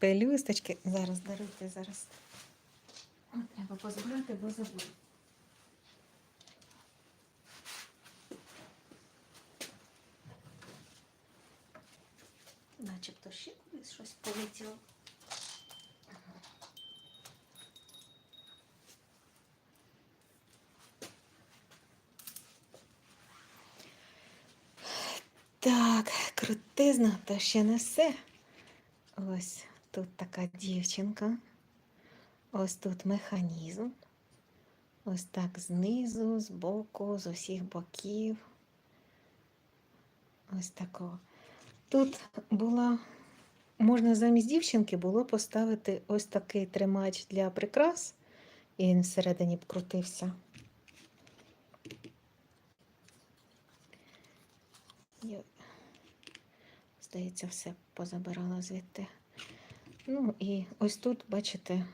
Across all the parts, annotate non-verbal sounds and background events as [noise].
пелюсточки. Зараз даруйте, зараз. От, треба позбирати, бо забуду. Начебто ще кудись щось полетіло. Так, крутизна, то ще не все. Ось тут така дівчинка. Ось тут механізм. Ось так знизу, збоку, з усіх боків. Ось такого. Тут була, можна замість дівчинки було поставити ось такий тримач для прикрас, і він всередині б крутився. Здається, все позабирала звідти. Ну і ось тут, бачите,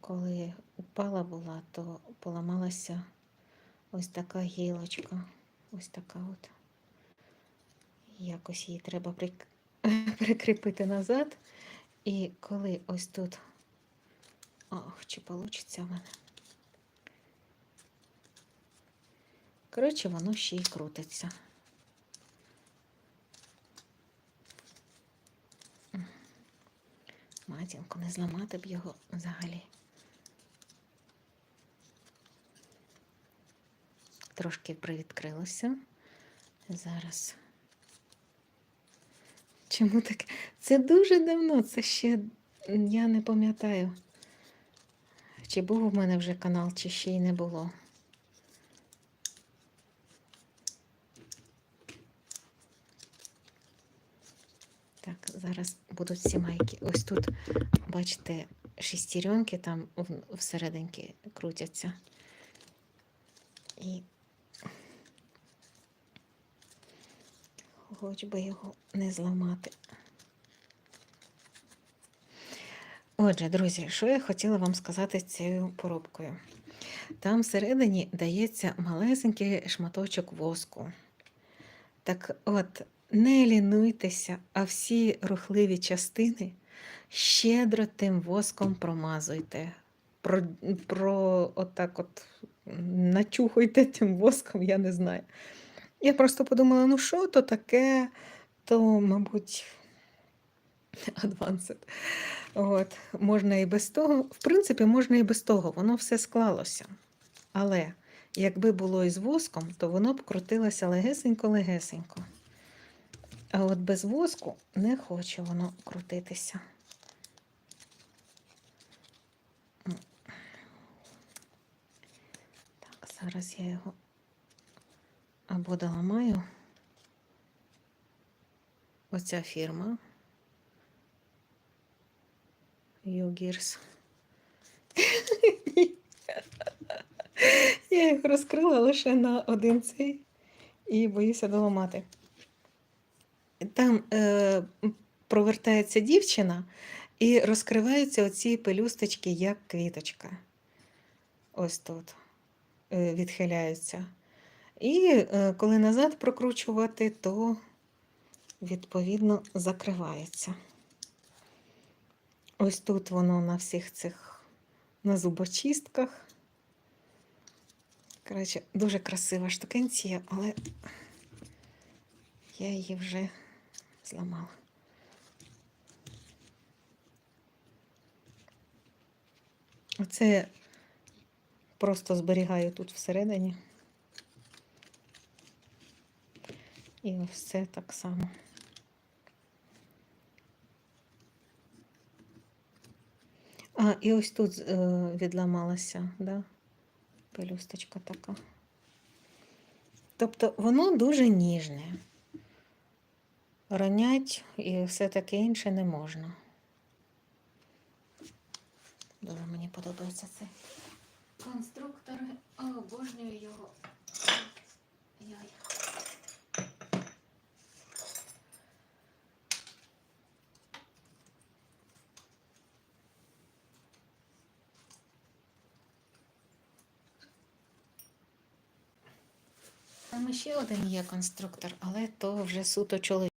коли упала була, то поламалася ось така гілочка. Ось така от. Якось її треба [laughs] прикріпити назад. І коли ось тут. Ох, чи вийде в мене. Коротше, воно ще й крутиться. Матінку, не зламати б його взагалі. Трошки привідкрилося. Зараз. Чому таке? Це дуже давно, це ще я не пам'ятаю, чи був у мене вже канал, чи ще й не було. Так, зараз будуть ці майки. Ось тут, бачите, шестеренки там всерединки крутяться. І хоч би його не зламати. Отже, друзі, що я хотіла вам сказати цією поробкою? Там всередині дається малесенький шматочок воску. Так от, не лінуйтеся, а всі рухливі частини щедро тим воском промазуйте. Про, про отак от начухуйте тим воском, я не знаю. Я просто подумала, ну що то таке, то, мабуть, адвансит. От, можна і без того. В принципі, можна і без того, воно все склалося. Але якби було із воском, то воно б крутилося легесенько-легесенько. А от без воску не хоче воно крутитися. Так, зараз я його або доламаю. Оця фірма. Югірс. [laughs] Я їх розкрила лише на один цей і боюся доламати. Там е, провертається дівчина і розкриваються оці пелюсточки, як квіточка. Ось тут е, відхиляються. І е, коли назад прокручувати, то відповідно закривається. Ось тут воно на всіх цих на зубочистках. Коротше, дуже красива штукенція, але я її вже зламала. Оце просто зберігаю тут всередині. І це так само. А, і ось тут е, відламалася, да? пелюсточка така. Тобто воно дуже ніжне. Ронять і все таке інше не можна. Дуже мені подобається цей конструктор. Обожнюю його. Яй. Там ще один є конструктор, але то вже суто чоловік.